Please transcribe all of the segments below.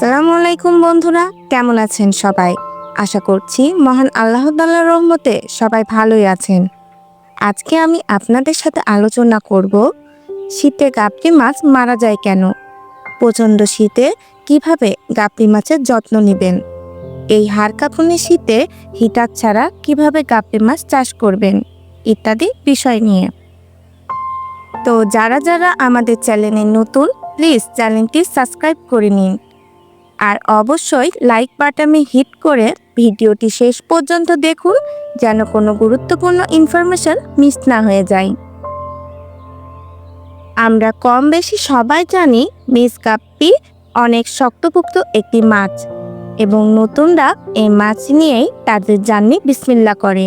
আসসালামু আলাইকুম বন্ধুরা, কেমন আছেন সবাই? আশা করছি মহান আল্লাহ রহমতে সবাই ভালোই আছেন। আজকে আমি আপনাদের সাথে আলোচনা করব, শীতে গাপ্পি মাছ মারা যায় কেন? প্রচণ্ড শীতে কীভাবে গাপ্পি মাছের যত্ন নেবেন? এই হাড় কাঁপুনি শীতে হিটার ছাড়া কীভাবে গাপ্পি মাছ চাষ করবেন? ইত্যাদি বিষয় নিয়ে। তো যারা যারা আমাদের চ্যানেলে নতুন, প্লিজ চ্যানেলটি সাবস্ক্রাইব করে নিন। আর অবশ্যই লাইক বাটনে হিট করে ভিডিওটি শেষ পর্যন্ত দেখুন, যেন কোনো গুরুত্বপূর্ণ ইনফরমেশন মিস না হয়ে যায়। আমরা কম বেশি সবাই জানি মিস কাপ্পি অনেক শক্তপোক্ত একটি মাছ এবং নতুনরা এই মাছ নিয়েই তাদের জার্নি বিসমিল্লা করে।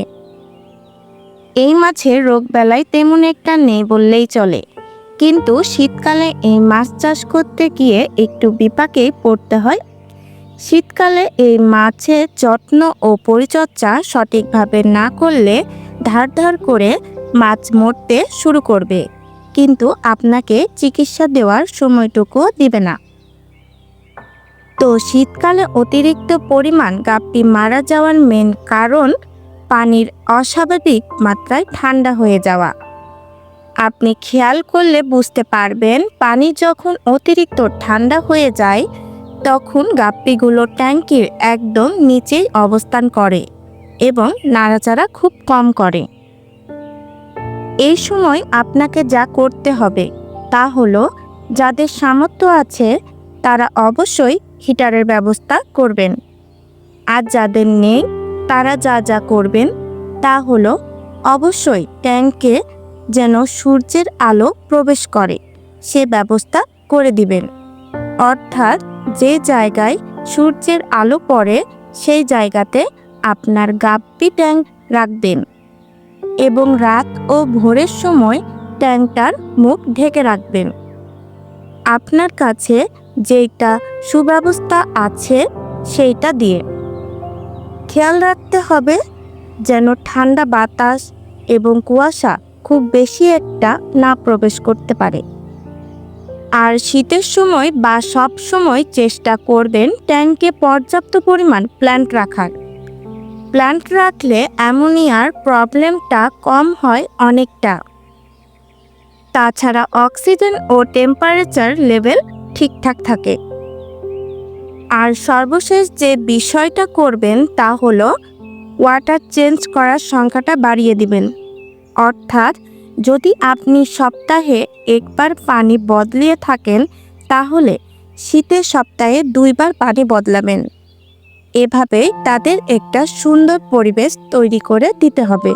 এই মাছের রোগ বেলায় তেমন একটা নেই বললেই চলে। কিন্তু শীতকালে এই মাছ চাষ করতে গিয়ে একটু বিপাকেই পড়তে হয়। শীতকালে এই মাছের যত্ন ও পরিচর্যা সঠিকভাবে না করলে ধার ধার করে মাছ মরতে শুরু করবে। কিন্তু আপনাকে চিকিৎসা দেওয়ার সময়টুকুও দিবে না। তো শীতকালে অতিরিক্ত পরিমাণ গাপ্পি মারা যাওয়ার মেন কারণ পানির অস্বাভাবিক মাত্রায় ঠান্ডা হয়ে যাওয়া। আপনি খেয়াল করলে বুঝতে পারবেন, পানি যখন অতিরিক্ত ঠান্ডা হয়ে যায়, তখন গাপ্পিগুলো ট্যাঙ্কির একদম নিচেই অবস্থান করে এবং নাড়াচাড়া খুব কম করে। এই সময় আপনাকে যা করতে হবে তা হলো, যাদের সামর্থ্য আছে, তারা অবশ্যই হিটারের ব্যবস্থা করবেন। আর যাদের নেই, তারা যা যা করবেন তা হলো, অবশ্যই ট্যাঙ্কে যেন সূর্যের আলো প্রবেশ করে, সে ব্যবস্থা করে দিবেন। অর্থাৎ যে জায়গায় সূর্যের আলো পড়ে, সেই জায়গাতে আপনার গাপ্পি ট্যাঙ্ক রাখবেন এবং রাত ও ভোরের সময় ট্যাঙ্কটার মুখ ঢেকে রাখবেন। আপনার কাছে যেটা সুব্যবস্থা আছে, সেইটা দিয়ে। খেয়াল রাখতে হবে যেন ঠান্ডা বাতাস এবং কুয়াশা খুব বেশি একটা না প্রবেশ করতে পারে। আর শীতের সময় বা সব সময় চেষ্টা করবেন ট্যাঙ্কে পর্যাপ্ত পরিমাণ প্ল্যান্ট রাখার। প্ল্যান্ট রাখলে অ্যামোনিয়ার প্রবলেমটা কম হয় অনেকটা। তাছাড়া অক্সিজেন ও টেম্পারেচার লেভেল ঠিকঠাক থাকে। আর সর্বশেষ যে বিষয়টা করবেন তা হলো ওয়াটার চেঞ্জ করার সংখ্যাটা বাড়িয়ে দিবেন। অর্থাৎ যদি আপনি সপ্তাহে একবার পানি বদলিয়ে থাকেন, তাহলে শীতের সপ্তাহে দুইবার পানি বদলাবেন। এভাবে তাদের একটা সুন্দর পরিবেশ তৈরি করে দিতে হবে।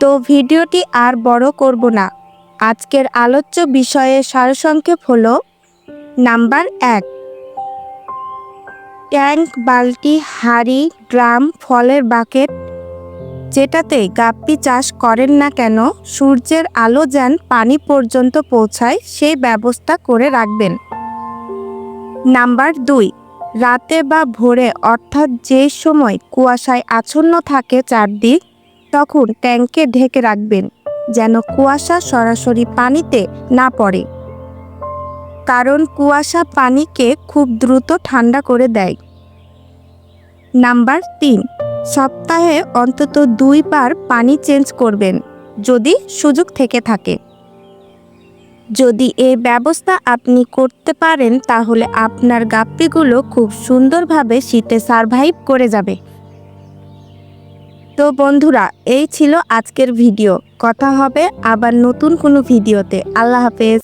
তো ভিডিওটি আর বড় করব না। আজকের আলোচ্য বিষয়ে সারসংক্ষেপ হলো, নাম্বার এক, ট্যাঙ্ক, বালতি, হাঁড়ি, ড্রাম, ফলের বাকেট যেটাতে গাপ্পি চাষ করেন না কেন, সূর্যের আলো যেন পানি পর্যন্ত পৌঁছায় সেই ব্যবস্থা করে রাখবেন। নাম্বার দুই, রাতে বা ভোরে অর্থাৎ যে সময় কুয়াশায় আচ্ছন্ন থাকে চারদিক, তখন ট্যাঙ্কে ঢেকে রাখবেন, যেন কুয়াশা সরাসরি পানিতে না পড়ে। কারণ কুয়াশা পানিকে খুব দ্রুত ঠান্ডা করে দেয়। নাম্বার তিন সপ্তাহে অন্তত দুইবার পানি চেঞ্জ করবেন, যদি সুযোগ থেকে থাকে। যদি এই ব্যবস্থা আপনি করতে পারেন, তাহলে আপনার গাপ্পিগুলো খুব সুন্দরভাবে শীতে সারভাইভ করে যাবে। তো বন্ধুরা, এই ছিল আজকের ভিডিও। কথা হবে আবার নতুন কোনো ভিডিওতে। আল্লাহ হাফেজ।